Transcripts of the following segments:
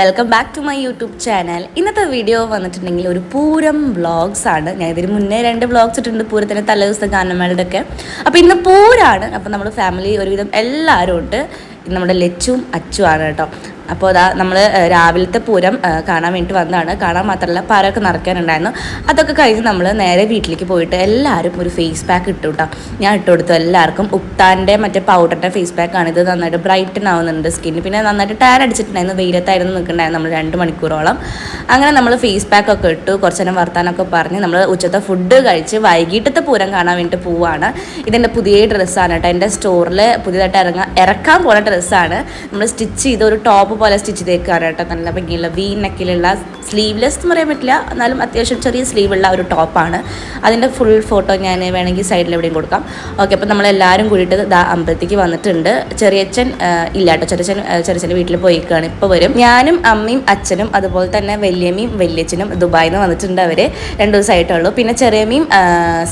Welcome back to my YouTube channel ഇന്നത്തെ video വന്നിട്ടുണ്ടെങ്കിൽ ഒരു പൂരം വ്ളോഗ്സ് ആണ്. ഞാൻ ഇതിന് മുന്നേ രണ്ട് വ്ളോഗ്സ് ഇട്ടിട്ടുണ്ട്. പൂരത്തിന്റെ തലേ ദിവസം ഒക്കെ അപ്പോൾ ഇന്ന് പൂരാണ്. അപ്പോൾ നമ്മൾ ഫാമിലി ഒരുവിധം എല്ലാവരും ഉണ്ട് നമ്മുടെ ലച്ചും അച്ചുമാണ് കേട്ടോ. അപ്പോൾ അതാ നമ്മൾ രാവിലത്തെ പൂരം കാണാൻ വേണ്ടി വന്നതാണ്. കാണാൻ മാത്രമല്ല പാരമൊക്കെ നിറയ്ക്കാനുണ്ടായിരുന്നു. അതൊക്കെ കഴിഞ്ഞ് നമ്മൾ നേരെ വീട്ടിലേക്ക് പോയിട്ട് എല്ലാവരും ഒരു ഫേസ് പാക്ക് ഇട്ടു കേട്ടോ ഞാൻ ഇട്ട് കൊടുത്തു എല്ലാവർക്കും. ഉപ്താന്റെ മറ്റേ പൗഡറിന്റെ ഫേസ് പാക്കാണ് ഇത് നന്നായിട്ട് ബ്രൈറ്റൻ ആവുന്നുണ്ട് സ്കിന്ന് പിന്നെ നന്നായിട്ട് ടയർ അടിച്ചിട്ടുണ്ടായിരുന്നു. വെയിലത്തായിരുന്നു നിൽക്കുന്നുണ്ടായിരുന്നു നമ്മൾ രണ്ട് മണിക്കൂറോളം. അങ്ങനെ നമ്മൾ ഫേസ് പാക്ക് ഒക്കെ ഇട്ടു. കുറച്ച് നേരം വർത്താനൊക്കെ പറഞ്ഞ് നമ്മൾ ഉച്ചത്തെ ഫുഡ് കഴിച്ച് വൈകിട്ടത്തെ പൂരം കാണാൻ വേണ്ടി പോവാണ്. ഇതെന്റെ പുതിയ ഡ്രസ്സാണ് കേട്ടോ. എന്റെ സ്റ്റോറിൽ പുതിയതായിട്ട് ഇറങ്ങാൻ ഇറക്കാൻ പോകുന്ന ഡ്രസ്സാണ് നമ്മൾ സ്റ്റിച്ച് ചെയ്ത് ഒരു ടോപ്പ് പോലെ സ്റ്റിച്ച് തേക്കാറ് കേട്ടോ. നല്ല ഭംഗിയുള്ള വി നെക്കിലുള്ള സ്ലീവ്ലെസ് എന്ന് പറയാൻ പറ്റില്ല. എന്നാലും അത്യാവശ്യം ചെറിയ സ്ലീവുള്ള ഒരു ടോപ്പാണ് അതിന്റെ ഫുൾ ഫോട്ടോ ഞാൻ വേണമെങ്കിൽ സൈഡിൽ എവിടെയും കൊടുക്കാം. ഓക്കെ അപ്പോൾ നമ്മളെല്ലാവരും കൂടിയിട്ട് ദാ അമ്പലത്തേക്ക് വന്നിട്ടുണ്ട്. ചെറിയച്ഛൻ ഇല്ല കേട്ടോ. ചെറിയച്ഛൻ ചെറിയച്ഛന്റെ വീട്ടിൽ പോയിക്കാണ്. ഇപ്പോൾ വരും. ഞാനും അമ്മയും അച്ഛനും അതുപോലെ തന്നെ വലിയമ്മയും വല്യച്ഛനും ദുബായിൽ നിന്ന് വന്നിട്ടുണ്ട് അവർ രണ്ട് ദിവസമായിട്ടുള്ളൂ പിന്നെ ചെറിയമ്മയും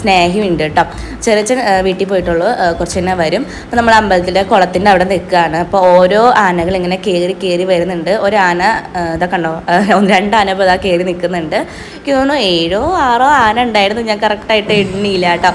സ്നേഹിയും ഉണ്ട് കേട്ടോ. ചെറിയച്ഛൻ വീട്ടിൽ പോയിട്ടുള്ളൂ. കുറച്ച് തന്നെ വരും. അപ്പോൾ നമ്മൾ അമ്പലത്തിലെ കുളത്തിന്റെ അവിടെ നിൽക്കുകയാണ്. അപ്പോൾ ഓരോ ആനകൾ ഇങ്ങനെ കയറി കയറി വരുന്നുണ്ട്. ഒരാന ഇതാ കണ്ടോ? ഒന്ന് രണ്ട് ആന ഇപ്പോൾ ഇതാ കയറി നിൽക്കുന്നുണ്ട്. എനിക്ക് തോന്നുന്നു ഏഴോ ആറോ ആന ഉണ്ടായിരുന്നു. ഞാൻ കറക്റ്റായിട്ട് എണ്ണിയില്ല കേട്ടോ.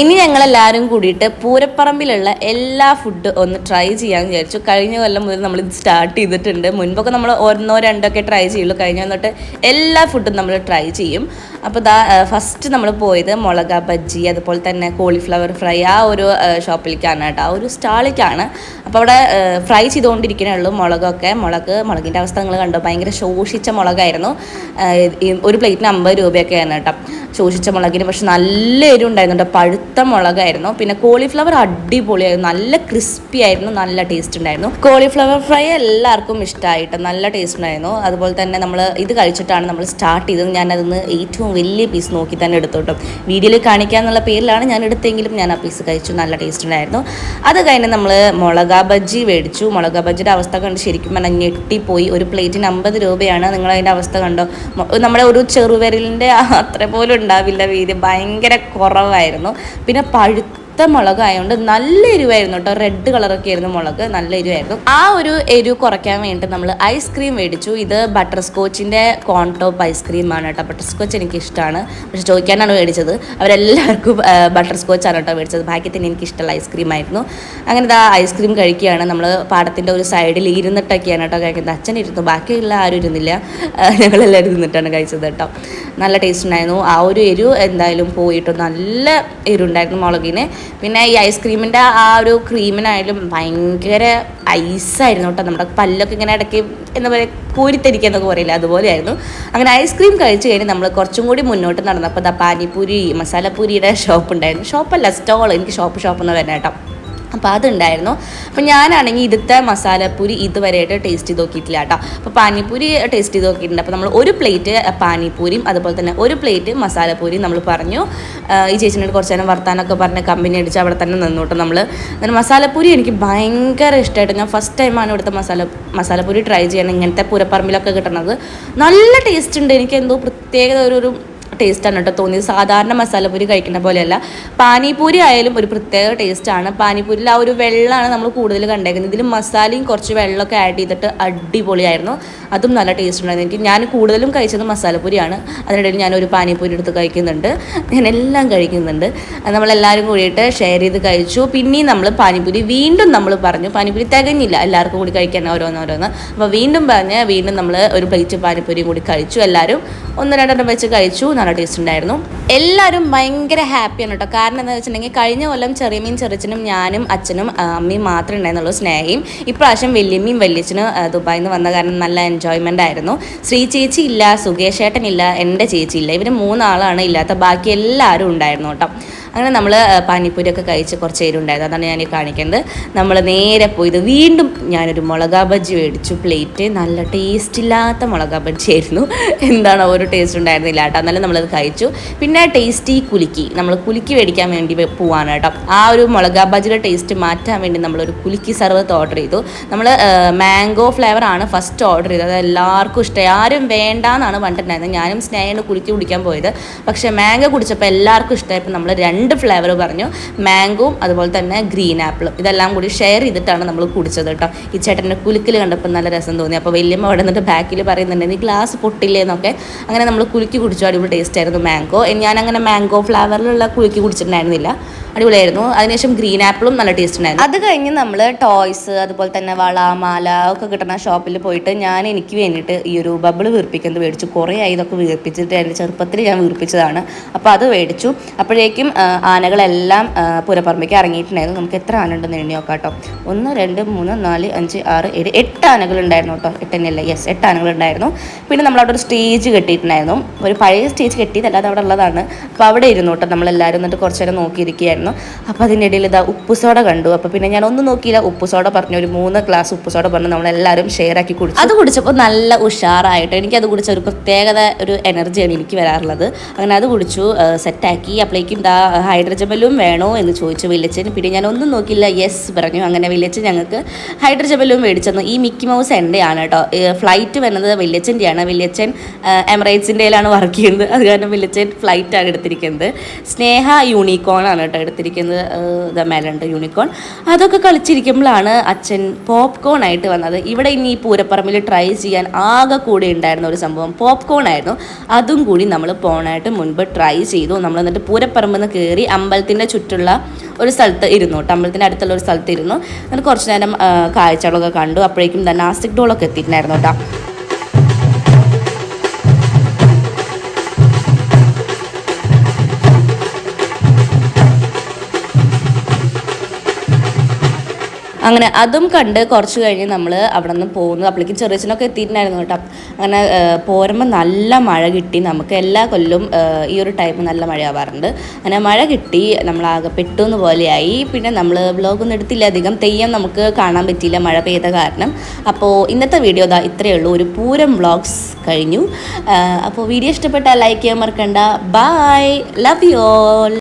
ഇനി ഞങ്ങൾ എല്ലാവരും കൂടിയിട്ട് പൂരപ്പറമ്പിലുള്ള എല്ലാ ഫുഡ് ഒന്ന് ട്രൈ ചെയ്യാൻ വിചാരിച്ചു. കഴിഞ്ഞ കൊല്ലം മുതൽ നമ്മൾ ഇത് സ്റ്റാർട്ട് ചെയ്തിട്ടുണ്ട്. മുൻപൊക്കെ നമ്മൾ ഒന്നോ രണ്ടോ ഒക്കെ ട്രൈ ചെയ്യുള്ളൂ. കഴിഞ്ഞ വന്നിട്ട് എല്ലാ ഫുഡും നമ്മൾ ട്രൈ ചെയ്യും. അപ്പോൾ ദാ ഫസ്റ്റ് നമ്മൾ പോയത് മുളക ബജ്ജി അതുപോലെ തന്നെ കോളിഫ്ലവർ ഫ്രൈ ആ ഒരു ഷോപ്പിലേക്കാണ് കേട്ടോ. ആ ഒരു സ്റ്റാളിലേക്കാണ്. അപ്പോൾ അവിടെ ഫ്രൈ ചെയ്തുകൊണ്ടിരിക്കണേ ഉള്ളൂ മുളകൊക്കെ. മുളക് മുളകിന്റെ അവസ്ഥ നിങ്ങൾ കണ്ടോ? ഭയങ്കര ശോഷിച്ച മുളകായിരുന്നു. ഒരു പ്ലേറ്റിന് അമ്പത് രൂപയൊക്കെയാണ് കേട്ടോ. ശോഷിച്ച മുളകിന് പക്ഷെ നല്ല എരിവ് ഉണ്ടായിരുന്നു കേട്ടോ. പഴുത്ത മുളകായിരുന്നു. പിന്നെ കോളിഫ്ലവർ അടിപൊളിയായിരുന്നു. നല്ല ക്രിസ്പി ആയിരുന്നു. നല്ല ടേസ്റ്റ് ഉണ്ടായിരുന്നു. കോളിഫ്ലവർ ഫ്രൈ എല്ലാവർക്കും ഇഷ്ടമായിട്ട് നല്ല ടേസ്റ്റ് ഉണ്ടായിരുന്നു. അതുപോലെ തന്നെ നമ്മൾ ഇത് കഴിച്ചിട്ടാണ് നമ്മൾ സ്റ്റാർട്ട് ചെയ്തത്. ഞാൻ അതിന്ന് ഏറ്റവും വലിയ പീസ് നോക്കി തന്നെ എടുത്തോട്ടും വീഡിയോയിൽ കാണിക്കാന്നുള്ള പേരിലാണ് ഞാൻ എടുത്തെങ്കിലും ഞാൻ ആ പീസ് കഴിച്ചു. നല്ല ടേസ്റ്റ് ഉണ്ടായിരുന്നു. അത് കഴിഞ്ഞ് നമ്മൾ മുളക ബജ്ജി മേടിച്ചു. മുളക ബജ്ജിയുടെ അവസ്ഥ കണ്ട് ശരിക്കും പറഞ്ഞാൽ ഞെട്ടിപ്പോയി. ഒരു പ്ലേറ്റിന് അമ്പത് രൂപയാണ്. നിങ്ങൾ അതിന്റെ അവസ്ഥ കണ്ടോ? നമ്മുടെ ഒരു ചെറുവിരലിന്റെ അത്ര പോലും ഉണ്ടാവില്ല വീതി. ഭയങ്കര കുറവായിരുന്നു. പിന്നെ പഴുത്ത മുളകായതുകൊണ്ട് നല്ല എരിവായിരുന്നു കേട്ടോ റെഡ് കളറൊക്കെ ആയിരുന്നു മുളക്. നല്ല എരിവായിരുന്നു. ആ ഒരു എരിവ് കുറയ്ക്കാൻ വേണ്ടി നമ്മൾ ഐസ്ക്രീം മേടിച്ചു. ഇത് ബട്ടർ സ്കോച്ചിന്റെ കോൺ ടോപ്പ് ഐസ്ക്രീമാണ് കേട്ടോ ബട്ടർ സ്കോച്ച് എനിക്ക് ഇഷ്ടമാണ് പക്ഷെ ചോദിക്കാനാണ് മേടിച്ചത്. അവരെല്ലാവർക്കും ബട്ടർ സ്കോച്ചാണ് കേട്ടോ മേടിച്ചത്. ഭാഗ്യത്തിന് എനിക്ക് ഇഷ്ടമുള്ള ഐസ്ക്രീം ആയിരുന്നു. അങ്ങനെ ഇതാ ഐസ്ക്രീം കഴിക്കുകയാണ്. നമ്മൾ പാടത്തിന്റെ ഒരു സൈഡിൽ ഇരുന്നിട്ടൊക്കെയാണ് കേട്ടോ കഴിക്കുന്നത്. അച്ഛൻ ഇരുന്നു. ബാക്കിയുള്ള ആരും ഇരുന്നില്ല. ആ, ഞങ്ങളെല്ലാവരും ഇരുന്നിട്ടാണ് കഴിച്ചത് കേട്ടോ നല്ല ടേസ്റ്റ് ഉണ്ടായിരുന്നു. ആ ഒരു എരിവ് എന്തായാലും പോയിട്ട് നല്ല എരിവുണ്ടായിരുന്നു മുളകിന്. പിന്നെ ഈ ഐസ്ക്രീമിന്റെ ആ ഒരു ക്രീമിനായാലും ഭയങ്കര ഐസായിരുന്നു കേട്ടോ. നമ്മുടെ പല്ലൊക്കെ ഇങ്ങനെ ഇടയ്ക്ക് എന്താ പറയുക കോരിത്തരിക്കുക എന്നൊക്കെ പറയില്ല അതുപോലെയായിരുന്നു. അങ്ങനെ ഐസ്ക്രീം കഴിച്ച് കഴിഞ്ഞ് നമ്മൾ കുറച്ചും കൂടി മുന്നോട്ട് നടന്നപ്പോൾ ദാ പാനിപ്പൂരി മസാലപ്പൂരിയുടെ ഷോപ്പ് ഉണ്ടായിരുന്നു. ഷോപ്പല്ല സ്റ്റോൾ എനിക്ക് ഷോപ്പ് ഷോപ്പ് എന്ന് പറഞ്ഞ കേട്ടോ. അപ്പോൾ അതുണ്ടായിരുന്നു. അപ്പോൾ ഞാനാണെങ്കിൽ ഇതുത്തെ മസാലപ്പൂരി ഇതുവരെയായിട്ട് ടേസ്റ്റ് ചെയ്ത് നോക്കിയിട്ടില്ല കേട്ടോ അപ്പോൾ പാനിപ്പൂരി ടേസ്റ്റ് ചെയ്ത് നോക്കിയിട്ടുണ്ട്. അപ്പോൾ നമ്മൾ ഒരു പ്ലേറ്റ് പാനിപ്പൂരിയും അതുപോലെ തന്നെ ഒരു പ്ലേറ്റ് മസാലപ്പൂരിയും നമ്മൾ പറഞ്ഞു. ഈ ചേച്ചിനോട് കുറച്ച് നേരം വർത്താനൊക്കെ പറഞ്ഞ് കമ്പനി അടിച്ച് അവിടെ തന്നെ നിന്നോട്ട് നമ്മൾ അങ്ങനെ മസാലപ്പൂരി എനിക്ക് ഭയങ്കര ഇഷ്ടമായിട്ട് ഞാൻ ഫസ്റ്റ് ടൈമാണ് ഇവിടുത്തെ മസാല മസാലപ്പൂരി ട്രൈ ചെയ്യണം ഇങ്ങനത്തെ പൂരപ്പറമ്പിലൊക്കെ കിട്ടുന്നത് നല്ല ടേസ്റ്റ് ഉണ്ട്. എനിക്ക് എന്തോ പ്രത്യേകത ഒരു ടേസ്റ്റാണ് കേട്ടോ തോന്നിയത്. സാധാരണ മസാലപ്പൂരി കഴിക്കുന്ന പോലെയല്ല. പാനിപൂരി ആയാലും ഒരു പ്രത്യേക ടേസ്റ്റാണ് പാനിപൂരിൽ ആ ഒരു വെള്ളമാണ് നമ്മൾ കൂടുതൽ കണ്ടേക്കുന്നത്. ഇതിൽ മസാലയും കുറച്ച് വെള്ളമൊക്കെ ആഡ് ചെയ്തിട്ട് അടിപൊളിയായിരുന്നു. അതും നല്ല ടേസ്റ്റ് ഉണ്ടായിരുന്നു. എനിക്ക് ഞാൻ കൂടുതലും കഴിച്ചത് മസാലപ്പൂരിയാണ് അതിനിടയിൽ ഞാനൊരു പാനിപ്പൂരി എടുത്ത് കഴിക്കുന്നുണ്ട്. ഞാൻ എല്ലാം കഴിക്കുന്നുണ്ട്. നമ്മളെല്ലാവരും കൂടിയിട്ട് ഷെയർ ചെയ്ത് കഴിച്ചു. പിന്നെയും നമ്മൾ പാനിപ്പൂരി വീണ്ടും നമ്മൾ പറഞ്ഞു. പാനിപ്പൂരി തികഞ്ഞില്ല. എല്ലാവർക്കും കൂടി കഴിക്കാൻ ഓരോന്നോരോന്ന്. അപ്പോൾ വീണ്ടും പറഞ്ഞ് വീണ്ടും നമ്മൾ ഒരു പ്ലേറ്റ് പാനിപ്പൂരിയും കൂടി കഴിച്ചു. എല്ലാവരും ഒന്ന് രണ്ടെണ്ണം വെച്ച് കഴിച്ചു. നല്ല ടേസ്റ്റ് ഉണ്ടായിരുന്നു. എല്ലാവരും ഭയങ്കര ഹാപ്പിയാണ് കേട്ടോ കാരണം എന്താണെന്ന് വെച്ചിട്ടുണ്ടെങ്കിൽ കഴിഞ്ഞ കൊല്ലം ചെറിയമ്മയും ചെറിച്ചനും ഞാനും അച്ഛനും അമ്മയും മാത്രമേ ഉണ്ടായിരുന്നുള്ളൂ സ്നേഹയും. ഇപ്രാവശ്യം വല്യമ്മയും വല്യച്ഛനും ദുബായിൽ നിന്ന് വന്ന കാരണം നല്ല എൻജോയ്മെന്റ് ആയിരുന്നു. ശ്രീ ചേച്ചി ഇല്ല സുകേഷ് ഏട്ടൻ ഇല്ല എന്റെ ചേച്ചി ഇല്ല. ഇവർ മൂന്നാളാണ് ഇല്ലാത്ത. ബാക്കി എല്ലാവരും ഉണ്ടായിരുന്നു കേട്ടോ അങ്ങനെ നമ്മൾ പാനിപ്പൂരിയൊക്കെ കഴിച്ച് കുറച്ച് പേരുണ്ടായത് അതാണ് ഞാൻ കാണിക്കുന്നത്. നമ്മൾ നേരെ പോയത് വീണ്ടും ഞാനൊരു മുളകാ ബജ്ജി മേടിച്ചു. പ്ലേറ്റ് നല്ല ടേസ്റ്റ് ഇല്ലാത്ത മുളകാ ബജ്ജി ആയിരുന്നു. എന്താണ് ഒരു ടേസ്റ്റ് ഉണ്ടായിരുന്നില്ല കേട്ടോ. എന്നാലും നമ്മളത് കഴിച്ചു. പിന്നെ ടേസ്റ്റി കുലുക്കി. നമ്മൾ കുലുക്കി മേടിക്കാൻ വേണ്ടി പോവാണ് കേട്ടോ. ആ ഒരു മുളകാ ബജ്ജിയുടെ ടേസ്റ്റ് മാറ്റാൻ വേണ്ടി നമ്മളൊരു കുലുക്കി സർവത്ത് ഓർഡർ ചെയ്തു. നമ്മൾ മാംഗോ ഫ്ലേവർ ആണ് ഫസ്റ്റ് ഓർഡർ ചെയ്തത്. അത് എല്ലാവർക്കും ഇഷ്ടമായി. ആരും വേണ്ട എന്നാണ് പറഞ്ഞിട്ടുണ്ടായിരുന്നത് ഞാനും സ്നേഹയാണ് കുലുക്കി കുടിക്കാൻ പോയത്. പക്ഷേ മാംഗോ കുടിച്ചപ്പോൾ എല്ലാവർക്കും ഇഷ്ടമായപ്പോൾ നമ്മൾ രണ്ട് ഫ്ലേവർ പറഞ്ഞു. മാംഗോവും അതുപോലെ തന്നെ ഗ്രീൻ ആപ്പിളും. ഇതെല്ലാം കൂടി ഷെയർ ചെയ്തിട്ടാണ് നമ്മൾ കുടിച്ചത് കേട്ടോ. ഈ ചേട്ടന്റെ കുലുക്കിൽ കണ്ടപ്പോൾ നല്ല രസം തോന്നി. അപ്പോൾ വലിയമ്മ അവിടെ നിന്നിട്ട് ബാക്കിൽ പറയുന്നുണ്ട് ഈ ഗ്ലാസ് പൊട്ടില്ലേ എന്നൊക്കെ. അങ്ങനെ നമ്മൾ കുലുക്കി കുടിച്ചു. അടിപൊളി ടേസ്റ്റ് ആയിരുന്നു മാംഗോ. ഞാനങ്ങനെ മാംഗോ ഫ്ലേവറിലുള്ള കുലുക്കി കുടിച്ചിട്ടുണ്ടായിരുന്നില്ല. അടിപൊളിയായിരുന്നു. അതിനുശേഷം ഗ്രീൻ ആപ്പിളും നല്ല ടേസ്റ്റ് ഉണ്ടായിരുന്നു. അത് കഴിഞ്ഞ് നമ്മൾ ടോയ്സ് അതുപോലെ തന്നെ വള മാല ഒക്കെ കിട്ടുന്ന ഷോപ്പിൽ പോയിട്ട് ഞാൻ എനിക്ക് വേണ്ടിയിട്ട് ഈ ഒരു ബബിൾ വീർപ്പിക്കുന്നത് മേടിച്ചു. കുറേ ആയി ഇതൊക്കെ വീർപ്പിച്ചിട്ട് എന്റെ ചെറുപ്പത്തിൽ ഞാൻ വീർപ്പിച്ചതാണ്. അപ്പോൾ അത് മേടിച്ചു. അപ്പോഴേക്കും ആനകളെല്ലാം ആ, പുരപ്പറമ്പേക്ക് ഇറങ്ങിയിട്ടുണ്ടായിരുന്നു. നമുക്ക് എത്ര ആന ഉണ്ടെന്ന് എണ്ണി നോക്കാം കേട്ടോ. ഒന്ന് രണ്ട് മൂന്ന് നാല് അഞ്ച് ആറ് ഏഴ് എട്ട് ആനകൾ ഉണ്ടായിരുന്നു കേട്ടോ. എട്ട് തന്നെയല്ല? യെസ് എട്ട് ആനകൾ ഉണ്ടായിരുന്നു പിന്നെ നമ്മളവിടെ ഒരു സ്റ്റേജ് കെട്ടിയിട്ടുണ്ടായിരുന്നു. ഒരു പഴയ സ്റ്റേജ് കെട്ടിയതല്ലാതെ അവിടെ ഉള്ളതാണ്. അപ്പോൾ അവിടെ ഇരുന്നു കേട്ടോ നമ്മളെല്ലാവരും. എന്നിട്ട് കുറച്ച് നേരം നോക്കിയിരിക്കുകയായിരുന്നു. അപ്പോൾ അതിന്റെ ഇടയിൽ ഇതാ ഉപ്പ് സോഡ കണ്ടു. അപ്പോൾ പിന്നെ ഞാൻ ഒന്നും നോക്കിയില്ല. ഉപ്പ് സോഡ പറഞ്ഞു ഒരു മൂന്ന് ഗ്ലാസ് ഉപ്പ് സോഡ പറഞ്ഞു നമ്മളെല്ലാവരും ഷെയർ ആക്കി കുടിച്ചു. അത് കുടിച്ചപ്പോൾ നല്ല ഉഷാറായിട്ട് അത് കുടിച്ച ഒരു പ്രത്യേകത ഒരു എനർജിയാണ് എനിക്ക് വരാറുള്ളത്. അങ്ങനെ അത് കുടിച്ചു. സെറ്റാക്കി അപ്പോഴേക്കും ഇതാ ഹൈഡ്രജൻ ബലൂൺ വേണോ എന്ന് ചോദിച്ചു വില്ലച്ചന് പിന്നെ ഞാൻ ഒന്നും നോക്കിയില്ല. യെസ് പറഞ്ഞു. അങ്ങനെ വില്ലച്ചൻ ഞങ്ങൾക്ക് ഹൈഡ്രജൻ ബലൂൺ മേടിച്ചെന്നു. ഈ മിക്കി മൗസ് എന്റെയാണ് കേട്ടോ. ഫ്ലൈറ്റ് വരുന്നത് വില്ലച്ചന്റെയാണ് വില്ലച്ചൻ എമിറേറ്റ്സിന്റെയിലാണ് വർക്ക് ചെയ്യുന്നത്. അത് കാരണം വില്ലച്ചൻ ഫ്ലൈറ്റാണ് എടുത്തിരിക്കുന്നത്. സ്നേഹ യൂണിക്കോൺ ആണ് കേട്ടോ എടുത്തിരിക്കുന്നത് ദ മെലണ്ട് യൂണിക്കോൺ അതൊക്കെ കളിച്ചിരിക്കുമ്പോഴാണ് അച്ഛൻ പോപ്കോൺ ആയിട്ട് വന്നത്. ഇവിടെ ഇനി ഈ പൂരപ്പറമ്പിൽ ട്രൈ ചെയ്യാൻ ആകെ കൂടി ഉണ്ടായിരുന്ന ഒരു സംഭവം പോപ്കോൺ ആയിരുന്നു. അതും കൂടി നമ്മൾ പോണായിട്ട് മുൻപ് ട്രൈ ചെയ്തു. നമ്മൾ എന്നിട്ട് പൂരപ്പറമ്പിൽ നിന്ന് കയറി അമ്പലത്തിന്റെ ചുറ്റുള്ള ഒരു സ്ഥലത്ത് ഇരുന്നു കേട്ടോ. അമ്പലത്തിന്റെ അടുത്തുള്ള ഒരു സ്ഥലത്ത് ഇരുന്നു. എന്നിട്ട് കുറച്ച് നേരം കാഴ്ചകളൊക്കെ കണ്ടു. അപ്പോഴേക്കും തന്നെ ആസ്റ്റിക് ഡോളൊക്കെ എത്തിയിട്ടുണ്ടായിരുന്നു കേട്ടോ. അങ്ങനെ അതും കണ്ട് കുറച്ച് കഴിഞ്ഞ് നമ്മൾ അവിടെ നിന്ന് പോകുന്നു അപ്പോഴേക്കും ചെറിയച്ചനൊക്കെ എത്തിയിട്ടുണ്ടായിരുന്നു കേട്ടോ. അങ്ങനെ പോരുമ്പോൾ നല്ല മഴ കിട്ടി. നമുക്ക് എല്ലാ കൊല്ലവും ഈ ഒരു ടൈപ്പ് നല്ല മഴയാവാറുണ്ട് അങ്ങനെ മഴ കിട്ടി നമ്മളാകെ പെട്ടുന്ന പോലെയായി. പിന്നെ നമ്മൾ വ്ലോഗൊന്നും എടുത്തില്ല. അധികം തെയ്യം നമുക്ക് കാണാൻ പറ്റിയില്ല. മഴ പെയ്ത കാരണം. അപ്പോൾ ഇന്നത്തെ വീഡിയോ ഇതാ ഇത്രയേ ഉള്ളൂ. ഒരു പൂരം വ്ളോഗ്സ് കഴിഞ്ഞു. അപ്പോൾ വീഡിയോ ഇഷ്ടപ്പെട്ടാൽ ലൈക്ക് ചെയ്യാൻ മറക്കണ്ട. Bye love you all